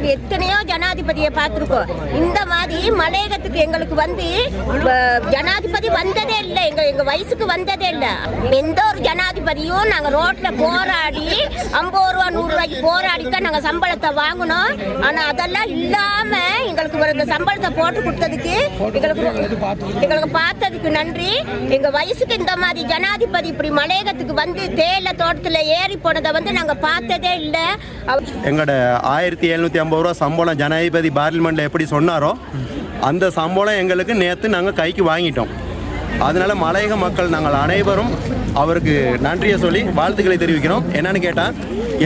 நாங்கள் எத்தனையோ ஜனாதிபதியை பார்த்துருக்கோம். இந்த மாதிரி மலையகத்துக்கு எங்களுக்கு வந்து ஜனாதிபதி வந்ததே இல்லை. எங்க எங்க வயசுக்கு வந்ததே இல்லை. எந்த ஒரு ஜனாதிபதியும் நாங்கள் ரோட்டில் போராடி ஐம்பது ரூபா நூறுரூவாய்க்கு போராடி தான் நாங்கள் சம்பளத்தை வாங்கினோம். ஆனால் அதெல்லாம் இல்லாத எங்களுக்கு இந்த சம்பளத்தை போட்டு கொடுத்ததுக்கு எங்களுக்கு எங்களுக்கு பார்த்ததுக்கு நன்றி. எங்க வயசுக்கு இந்த மாதிரி ஜனாதிபதி இப்படி மலையகத்துக்கு வந்து தேயிலை தோட்டத்தில் ஏறி போனதை வந்து நாங்க பார்த்ததே இல்லை. எங்களோட ஆயிரத்தி எழுநூற்றி ஐம்பது ரூபா சம்பளம் ஜனாதிபதி பார்லிமெண்ட்டில் எப்படி சொன்னாரோ அந்த சம்பளம் எங்களுக்கு நேற்று நாங்கள் கைக்கு வாங்கிட்டோம். அதனால மலையக மக்கள் நாங்கள் அனைவரும் அவருக்கு நன்றியை சொல்லி வாழ்த்துக்களை தெரிவிக்கிறோம். என்னன்னு கேட்டால்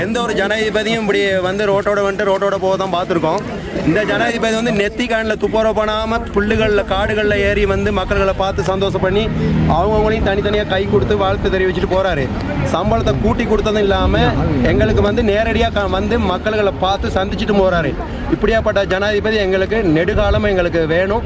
எந்த ஒரு ஜனாதிபதியும் இப்படி வந்து ரோட்டோட வந்துட்டு ரோட்டோட போக தான் பார்த்துருக்கோம். இந்த ஜனாதிபதி வந்து நெத்தி காணில் துப்புரவு பண்ணாமல் புல்லுகளில் காடுகளில் ஏறி வந்து மக்கள்களை பார்த்து சந்தோஷம் பண்ணி அவங்கவுங்களையும் தனித்தனியாக கை கொடுத்து வாழ்த்து தெரிவிச்சுட்டு போகிறாரு சம்பளத்தை கூட்டி கொடுத்ததும் இல்லாமல் எங்களுக்கு வந்து நேரடியாக வந்து மக்கள்களை பார்த்து சந்திச்சுட்டு போகிறாரு இப்படியாப்பட்ட ஜனாதிபதி எங்களுக்கு நெடுகாலம் எங்களுக்கு வேணும்.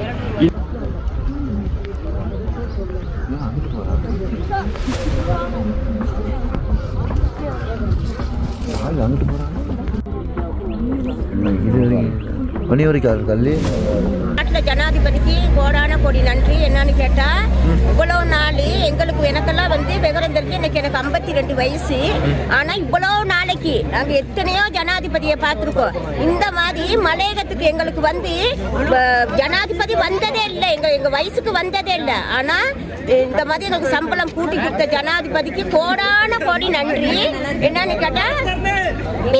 இது கல்வி நாட்டில் ஜனாதிபதிக்கு கோடான கோடி நன்றி. என்னன்னு கேட்டா இவ்வளவு நாள் எங்களுக்கு எனக்கெல்லாம் வந்து விவரம் தெரிஞ்சு இன்னைக்கு எனக்கு ஐம்பத்தி ரெண்டு வயசு. ஆனா இவ்வளவு நாளைக்கு நாங்க எத்தனையோ ஜனாதிபதியை பார்த்துருக்கோம். இந்த மாதிரி மலையகத்துக்கு எங்களுக்கு வந்து ஜனாதிபதி வந்ததே இல்லை. எங்க எங்க வயசுக்கு வந்ததே இல்லை. ஆனா இந்த மாதிரி எங்களுக்கு சம்பளம் கூட்டி கொடுத்த ஜனாதிபதிக்கு கோடான கோடி நன்றி. என்னன்னு கேட்டா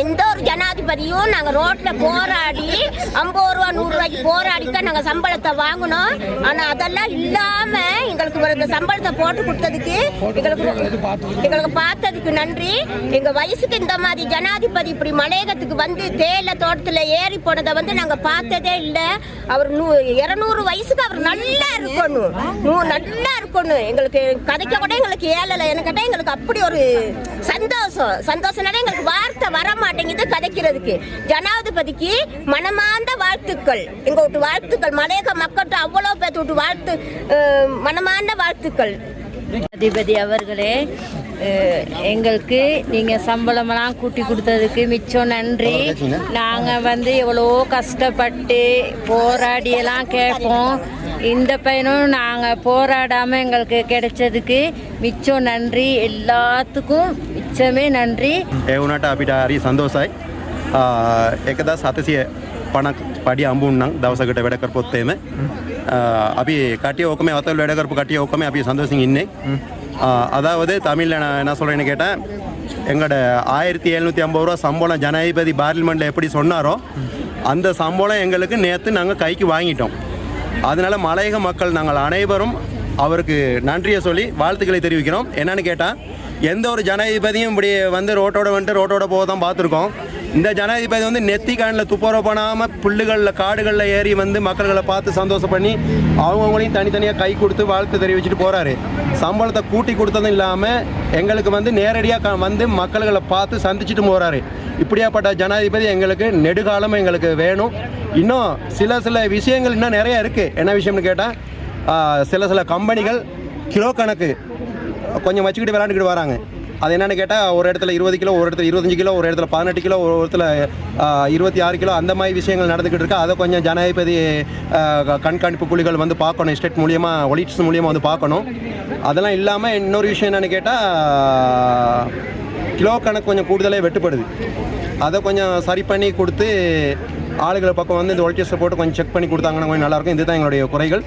எந்த ஒரு ஜனாதிபதியும் நாங்க ரோட்ல போராடி ஐம்பது ரூபா நூறு ரூபாய்க்கு போராடி தான் நாங்க சம்பளத்தை வாங்கினோம் ஆனா அதெல்லாம் இல்லாம எங்களுக்கு ஒரு இந்த சம்பளத்தை போட்டு கொடுத்ததுக்கு எங்களுக்கு எங்களுக்கு பார்த்ததுக்கு நன்றி. எங்க வயசுக்கு இந்த மாதிரி ஜனாதிபதி இப்படி மலையகத்துக்கு வந்து தேயிலை தோட்டத்துல ஏறி போனதை வந்து நாங்க பார்த்ததே இல்லை. அவர் நூ இருநூறு வயசுக்கு அவர் நல்லா இருக்கணும். நல்ல நல்லா இருக்கணும் எங்களுக்கு கதைக்க கூட எங்களுக்கு ஏழலை. எனக்கு கேட்டா எங்களுக்கு அப்படி ஒரு சந்தோஷம். சந்தோஷம்னால எங்களுக்கு வார்த்தை வர மாட்டேங்குது கதைக்கிறதுக்கு. ஜனாதிபதிக்கு மனமார்ந்த வாழ்த்துக்கள். எங்க விட்டு வாழ்த்துக்கள். மலையக மக்கள்கிட்ட அவ்வளோ பேர்த்து விட்டு வாழ்த்து மனமார்ந்த வாழ்த்துக்கள். அதிபதி அவர்களே எங்களுக்கு நீங்கள் சம்பளமெல்லாம் கூட்டி கொடுத்ததுக்கு மிச்சம் நன்றி. நாங்கள் வந்து எவ்வளோ கஷ்டப்பட்டு போராடியெல்லாம் கேட்போம். இந்த பயனும் நாங்கள் போராடாமல் எங்களுக்கு கிடைச்சதுக்கு மிச்சம் நன்றி. எல்லாத்துக்கும் மிச்சமே நன்றி. ඒවුනට අපිට හරි සඳෝසයි එකදා සතසිය පණක් පඩි අම්බුන්නම් දවසකට වැඩ කරපොත්තේම අපි කට ඕකම අතල් වැඩකරපු කටිය ඕකම අපි සඳෝසින් ඉන්නේ அதாவது தமிழில் நான் என்ன சொல்கிறேன்னு கேட்டேன் எங்களோட ஆயிரத்தி எழுநூற்றி ஐம்பது ரூபா சம்பளம் ஜனாதிபதி பார்லிமெண்ட்டில் எப்படி சொன்னாரோ அந்த சம்பளம் எங்களுக்கு நேற்று நாங்கள் கைக்கு வாங்கிட்டோம். அதனால மலையக மக்கள் நாங்கள் அனைவரும் அவருக்கு நன்றியை சொல்லி வாழ்த்துக்களை தெரிவிக்கிறோம். என்னன்னு கேட்டால் எந்த ஒரு ஜனாதிபதியும் இப்படி வந்து ரோட்டோட வந்துட்டு ரோட்டோட போக தான் பார்த்துருக்கோம். இந்த ஜனாதிபதி வந்து நெத்தி காணில் துப்புரவு பண்ணாமல் புல்லுகளில் காடுகளில் ஏறி வந்து மக்கள்களை பார்த்து சந்தோஷம் பண்ணி அவங்கவுங்களையும் தனித்தனியாக கை கொடுத்து வாழ்த்து தெரிவிச்சுட்டு போகிறாரு சம்பளத்தை கூட்டி கொடுத்ததும் இல்லாமல் எங்களுக்கு வந்து நேரடியாக வந்து மக்கள்களை பார்த்து சந்திச்சுட்டு போகிறாரு இப்படியாப்பட்ட ஜனாதிபதி எங்களுக்கு நெடுகாலம் எங்களுக்கு வேணும். இன்னும் சில சில விஷயங்கள் இன்னும் நிறைய இருக்குது என்ன விஷயம்னு கேட்டால் சில சில கம்பெனிகள் கிலோ கணக்கு கொஞ்சம் வச்சுக்கிட்டு விளாண்டுக்கிட்டு வராங்க. அது என்னென்னு கேட்டால் ஒரு இடத்துல இருபது கிலோ ஒரு இடத்துல இருபத்தஞ்சு கிலோ ஒரு இடத்துல பதினெட்டு கிலோ ஒரு இடத்துல இருபத்தி ஆறு கிலோ அந்த மாதிரி விஷயங்கள் நடந்துக்கிட்டு இருக்கு. அதை கொஞ்சம் ஜனாதிபதி க- கண்காணிப்பு குழிகள் வந்து பார்க்கணும். ஸ்டேட் மூலியமாக ஒலிட்ஸ் மூலியமாக வந்து பார்க்கணும். அதெல்லாம் இல்லாமல் இன்னொரு விஷயம் என்னென்னு கேட்டால் கிலோ கணக்கு கொஞ்சம் கூடுதலே வெட்டுப்படுது. அதை கொஞ்சம் சரி பண்ணி கொடுத்து ஆளுகளை பக்கம் வந்து இந்த ஒலிட்டியஸை போட்டு கொஞ்சம் செக் பண்ணி கொடுத்தாங்கன்னா கொஞ்சம் நல்லாயிருக்கும். இதுதான் எங்களுடைய குறைகள்.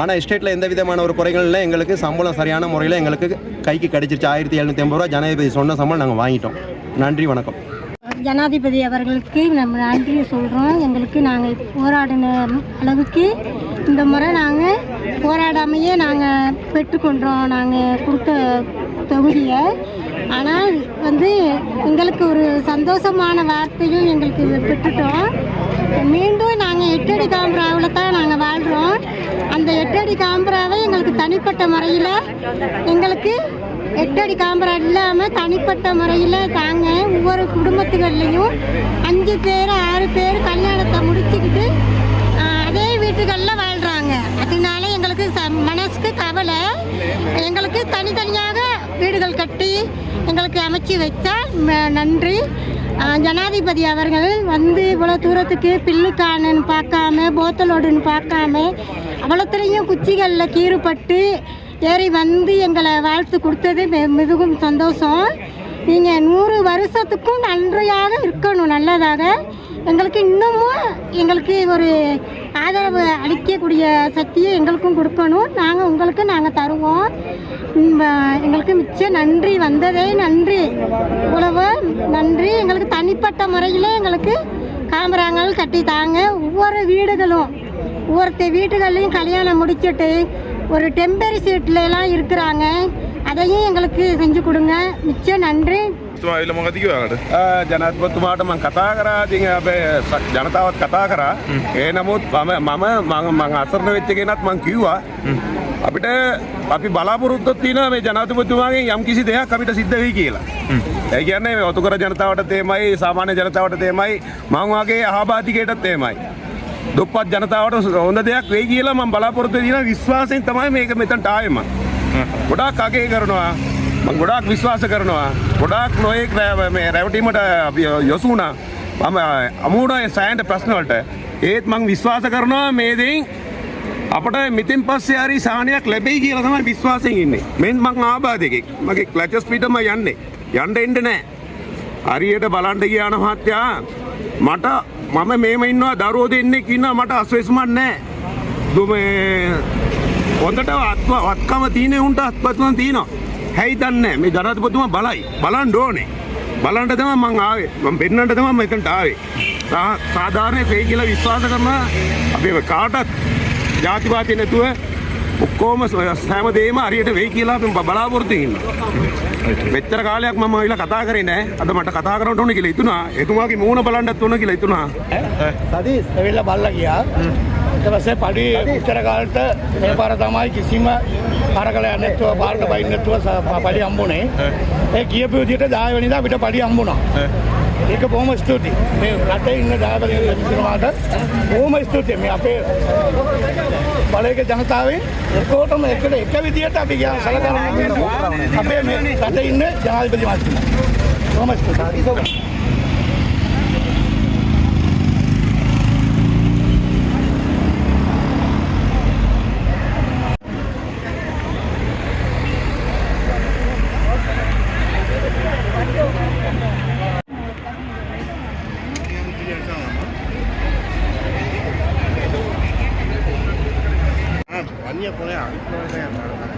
ஆனால் எஸ்டேட்டில் எந்த விதமான ஒரு குறைகள் இல்லை. எங்களுக்கு சம்பளம் சரியான முறையில் எங்களுக்கு கைக்கு கிடைச்சிருச்சு. ஆயிரத்தி எழுநூற்றி ஐம்பது ரூபா ஜனாதிபதி சொன்ன சம்பளம் நாங்கள் வாங்கிட்டோம். நன்றி வணக்கம். ஜனாதிபதி அவர்களுக்கு நம்ம நன்றி சொல்கிறோம் எங்களுக்கு நாங்கள் போராடின அளவுக்கு இந்த முறை நாங்கள் போராடாமையே நாங்கள் பெற்றுக்கொண்டோம். நாங்கள் கொடுத்த தொகுதியை ஆனால் வந்து எங்களுக்கு ஒரு சந்தோஷமான வார்த்தையும் எங்களுக்கு பெற்றுட்டோம். மீண்டும் நாங்கள் எட்டடி காம்பராவில் தான் நாங்கள் வாழ்கிறோம் அந்த எட்டடி காம்பராவை எங்களுக்கு தனிப்பட்ட முறையில் எங்களுக்கு எட்டடி காம்பரா இல்லாமல் தனிப்பட்ட முறையில் தாங்க ஒவ்வொரு குடும்பத்துகள்லையும் அஞ்சு பேர் ஆறு பேர் கல்யாணத்தை முடிச்சுக்கிட்டு அதே வீட்டுகளில் வாழ்கிறாங்க அதனால எங்களுக்கு ச மனசுக்கு கவலை. எங்களுக்கு தனித்தனியாக வீடுகள் கட்டி எங்களுக்கு அமைச்சு வைத்தால் நன்றி. ஜனாதிபதி அவர்கள் வந்து இவ்வளோ தூரத்துக்கு பில்லுக்கானன்னு பார்க்காம போத்தலோடுன்னு பார்க்காம அவ்வளோத்துலேயும் குச்சிகளில் கீறுபட்டு ஏறி வந்து எங்களை வாழ்த்து கொடுத்தது மிகவும் சந்தோஷம். நீங்கள் நூறு வருஷத்துக்கும் நன்றியாக இருக்கணும் நல்லதாக. எங்களுக்கு இன்னமும் எங்களுக்கு ஒரு ஆதரவு அளிக்கக்கூடிய சக்தியை எங்களுக்கும் கொடுக்கணும். நாங்கள் உங்களுக்கு நாங்கள் தருவோம். எங்களுக்கு மிச்ச நன்றி வந்ததே நன்றி. உழவு நன்றி. எங்களுக்கு தனிப்பட்ட முறையில் எங்களுக்கு காமராங்கள் கட்டி தாங்க. ஒவ்வொரு வீடுகளும் ஒவ்வொருத்த வீடுகள்லையும் கல்யாணம் முடிச்சுட்டு ஒரு டெம்பரி சீட்லலாம் இருக்கிறாங்க. அதையும் எங்களுக்கு செஞ்சு கொடுங்க மிச்ச நன்றி තුමා එල මොකද කිව්වාට ජනත්පතුමාට මං කතා කරා ඉතින් අපේ ස- ජනතාවත් කතා කරා ඒ නමුත් මම මම මං මං අසරණ වෙච්ච කෙනත් මං කිව්වා අපිට අපි බලාපොරොත්තුවක් තියෙනවා මේ ජනාධිපතිතුමාගෙන් යම් කිසි දෙයක් අපිට සිද්ධ වෙයි කියලා. ඒ කියන්නේ මේ ඔතුකර ජනතාවට තේමයි සාමාන්‍ය ජනතාවට තේමයි මං වගේ අහබාධිකයටත් තේමයි. දුප්පත් ජනතාවට හොඳ දෙයක් වෙයි කියලා මම බලාපොරොත්තු වෙන විශ්වාසයෙන් තමයි මේක මෙතනට ආවේ මං. ගොඩාක් අගේ කරනවා. මං ගොඩාක් විශ්වාස කරනවා. ගොඩාක් නොයෙක් රැ- මේ රැවටීමට අපි යොසුුණා මම අමුණ සෑන්ට ප්‍රශ්නවලට ඒත් මං විශ්වාස කරනවා මේ දෙයින් අපට මිතින් පස්සේ හරි සානයක් ලැබෙයි කියලා තමයි විශ්වාසයෙන් ඉන්නේ. මෙන් මං ආබාධකෙක් මගේ ක්ලචස් පිටම යන්නේ. යන්න එන්න නෑ. හරියට බලන්ට කියන මහත්තයා මට මම මේම ඉන්නවා දරුවෝ දෙන්නෙක් ඉන්නවා මට අස්වෙස්මක් නෑ. දුම හොඳට අත්ව වත්කම තියන උන්ට අත්පත්වන තියනවා. හැයි දන්න මේ ජනතපතුම බලයි. බලන් ඩෝනේ බලන්ට තම මං ආවේ. මං පෙන්නට තම මෙතට ආවේ. සා- සාධාරණය සේ කියලා විශ්වාස කරන අපේ කාටත් ජාතිපාතිය නැතුව ඔක්කෝම සෑම දේම අරියට වෙයි කියලා අපි බලාපොරොත්තු ඉන්න මෙච්චර කාලයක් මම ඉල කතා කරේ නෑ අද මට කතා කරට ඕන කියලා ඉතුනා එතුමාගේ මූුණ බලන්ටත් ඕන කියලා ඉතුනා ඇවිල්ල බල්ල ගියා. ඊට පස්සේ පඩි උච්චර කාලට මේ පාර තමයි කිසිම පරකලයක් නැතුව පාරට බයින් නැතුව පඩි හම්බුනේ. ඒ කියපු විදිහට 10 වෙනිදා අපිට පඩි හම්බුණා. ඒක බොහොම ස්තුතියි. මේ රටේ ඉන්න දායකයන්ට බොහොම ස්තුතියි. මේ අපේ බලයක ජනතාවේ ඔක්කොටම එකට එක විදිහට අපි ගියා සලකනවා අපේ මේ රටේ ඉන්න ජනාධිපති මහත්මයා බොහොම ස්තුතියි தண்ணியை போல அனுப்பினே இருந்தாங்க